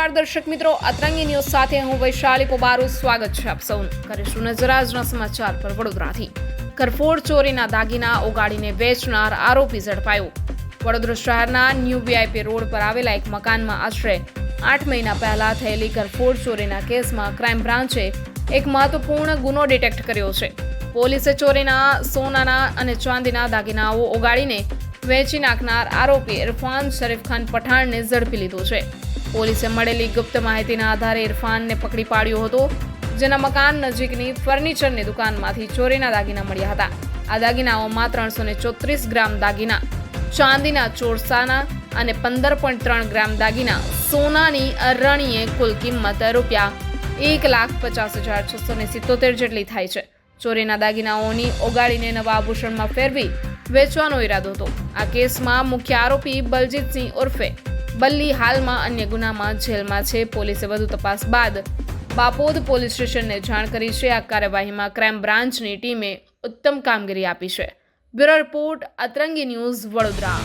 નમસ્કાર દર્શક મિત્રો. અતરંગી ન્યૂઝ સાથે હું વૈશાલી પોબારું. સ્વાગત છે આપ સૌનું. કરીશું નજર આજના સમાચાર પર વડોદરાથી. કરફોડ ચોરીના દાગીના ઓગાડીને વેચનાર આરોપી ઝડપાયો. વડોદરા શહેરના ન્યૂ વીઆઈપી રોડ પર આવેલા એક મકાનમાં આશરે આઠ મહિના પહેલા થયેલી કરફોડ ચોરીના કેસમાં ક્રાઇમ બ્રાન્ચે એક મહત્વપૂર્ણ ગુનો ડિટેક્ટ કર્યો છે. પોલીસે ચોરીના સોનાના અને ચાંદીના દાગીનાઓ ઓગાળીને વેચી નાખનાર આરોપી ઇરફાન શરીફ ખાન પઠાણને ઝડપી લીધો છે. પોલીસે મળેલી ગુપ્ત માહિતીના આધારે ઇરફાનને પકડી પાડ્યો હતો, જેના મકાન નજીકની ફર્નિચરની દુકાનમાંથી ચોરીના દાગીના મળ્યા હતા. આ દાગીનાઓમાં ત્રણસો ને ચોત્રીસ ગ્રામ દાગીના, ચાંદીના ચોરસાના અને પંદર પોઈન્ટ ત્રણ ગ્રામ દાગીના, સોનાની અરણીએ કુલ કિંમત રૂપિયા એક લાખ પચાસ હજાર છસો ને સિત્તોતેર જેટલી થાય છે. ચોરીના દાગીનાઓની ઓગાળીને નવા આભૂષણમાં ફેરવી વેચવાનો ઈરાદો હતો. આ કેસમાં મુખ્ય આરોપી બલજીતસિંહ ઉર્ફે બલ્લી હાલમાં અન્ય ગુનામાં જેલમાં છે. પોલીસે વધુ તપાસ બાદ બાપોદ પોલીસ સ્ટેશનને જાણ કરી છે. આ કાર્યવાહીમાં ક્રાઇમ બ્રાન્ચની ટીમે ઉત્તમ કામગીરી આપી છે. Bureau report, Atrangi news, Vadodara.